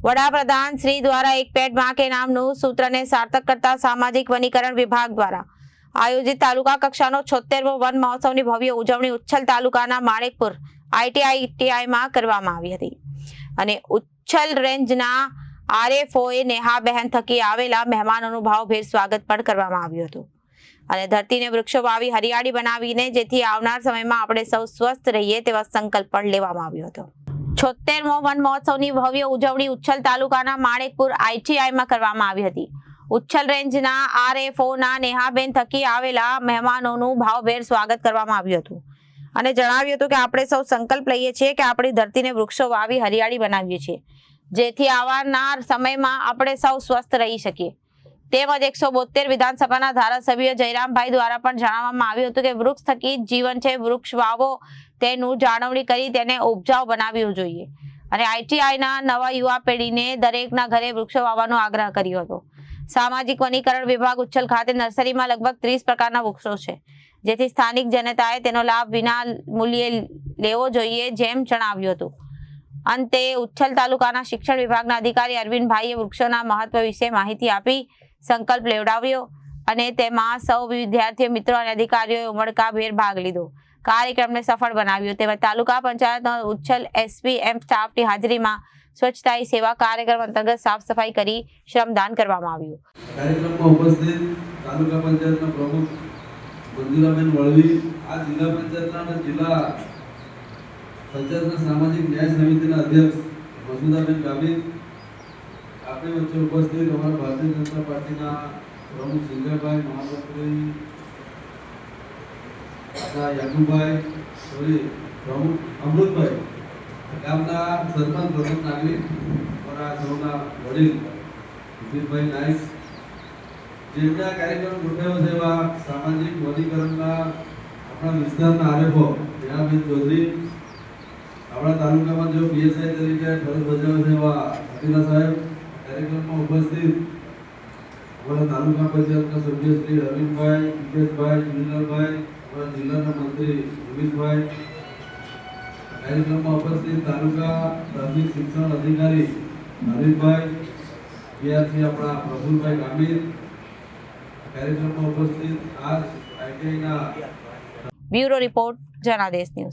વડાપ્રધાન શ્રી દ્વારા એક પેટમાં કે નામનું સૂત્રને સાર્થક કરતા સામાજિક વનીકરણ વિભાગ દ્વારા આયોજિત તાલુકા કક્ષાનો છોતેરમો વન મહોત્સવની ભવ્ય ઉજવણી ઉચ્છલ તાલુકાના માણેકપુર આઈટીઆઈટીઆઈમાં કરવામાં આવી હતી. અને ઉચ્છલ રેન્જના આરએફઓએ નેહાબહેન થકી આવેલા મહેમાનોનું ભાવભેર સ્વાગત પણ કરવામાં આવ્યું હતું. અને ધરતીને વૃક્ષો વાવી હરિયાળી બનાવીને જેથી આવનાર સમયમાં આપણે સૌ સ્વસ્થ રહીએ તેવા સંકલ્પ પણ લેવામાં આવ્યો હતો. છોતેરમો વન મહોત્સવની ભવ્ય ઉજવણી ઉચ્છલ તાલુકાના માણેકપુર આઈટીઆઈમાં કરવામાં આવી હતી. ઉચ્છલ રેન્જના આરએફઓના નેહાબેન થકી આવેલા મહેમાનોનું ભાવભેર સ્વાગત કરવામાં આવ્યું હતું. અને જણાવ્યું હતું કે આપણે સૌ સંકલ્પ લઈએ છીએ કે આપણી ધરતીને વૃક્ષો વાવી હરિયાળી બનાવીએ છીએ. જેથી આવનાર સમયમાં આપણે સૌ સ્વસ્થ રહી શકીએ. તેમજ એકસો બોતેર વિધાનસભાના ધારાસભ્ય જયરામભાઈ દ્વારા પણ જણાવવામાં આવ્યું હતું કે વૃક્ષ થકી જીવન છે, વૃક્ષ વાવો તેનું જાળવણી કરી તેને ઉપજાઉ બનાવવું જોઈએ. અને આઈટીઆઈના નવા યુવા પેઢીને દરેકના ઘરે વૃક્ષો વાવવાનો આગ્રહ કર્યો હતો. સામાજિક વનીકરણ વિભાગ ઉચ્છલ ખાતે નર્સરીમાં લગભગ ત્રીસ પ્રકારના વૃક્ષો છે, જેથી સ્થાનિક જનતાએ તેનો લાભ વિના મૂલ્યે લેવો જોઈએ જેમ જણાવ્યું હતું. અંતે ઉચ્છલ તાલુકાના શિક્ષણ વિભાગના અધિકારી અરવિંદભાઈએ વૃક્ષોના મહત્વ વિશે માહિતી આપી સંકલ્પ લેવડાવ્યો અને તેમાં સૌ વિદ્યાર્થીઓ, મિત્રો અને અધિકારીઓએ ઉમળકાભેર ભાગ લીધો. કાર્યક્રમને સફળ બનાવ્યો. તેમજ તાલુકા પંચાયતનો ઉચ્છલ એસપી એમ સ્ટાફની હાજરીમાં સ્વચ્છતા સેવા કાર્યક્રમ અંતર્ગત સાફ સફાઈ કરી શ્રમદાન કરવામાં આવ્યું. કાર્યક્રમમાં ઉપસ્થિત તાલુકા પંચાયતના પ્રમુખ મંજુલાબેન વળવી, આ જિલ્લા પંચાયતના અને જિલ્લા પંચાયતના સામાજિક ન્યાય સમિતિના અધ્યક્ષ મસુદાબેન ગામિત આપણી વચ્ચે ઉપસ્થિત અમારા ભારતીય જનતા પાર્ટીના પ્રમુખ સિંગરભાઈ મહાપત્રી યાદુભાઈ, સોરી, પ્રમુખ અમૃતભાઈ, ગામના સરપંચ પ્રમુખ નાગરિક, અમારા સૌના વડીલ વિપીનભાઈ નાઈક જેમણે આ કાર્યક્રમ ગોઠવ્યો છે એવા સામાજિક વનીકરણના આપણા વિસ્તારના આરેફો નેહાબેન ચૌધરી, આપણા તાલુકામાં જો પીએસઆઈ તરીકે ફરજ બજાવે છે એવા અતિલા સાહેબ કાર્યક્રમમાં ઉપસ્થિત અમારા તાલુકા પંચાયતના સભ્ય શ્રી અરવિંદભાઈ મુકેશભાઈ જુનિયરભાઈ અમારા જિલ્લાના મંત્રી સુમિતભાઈ કાર્યક્રમમાં ઉપસ્થિત તાલુકા પ્રાથમિક શિક્ષણ અધિકારી હરીફભાઈ વિદ્યાર્થી આપણા પ્રફુલભાઈ ગામીર. કાર્યક્રમમાં ઉપસ્થિત આજ આઈટીઆઈના બ્યુરો રિપોર્ટ જનાદેશ ન્યૂઝ.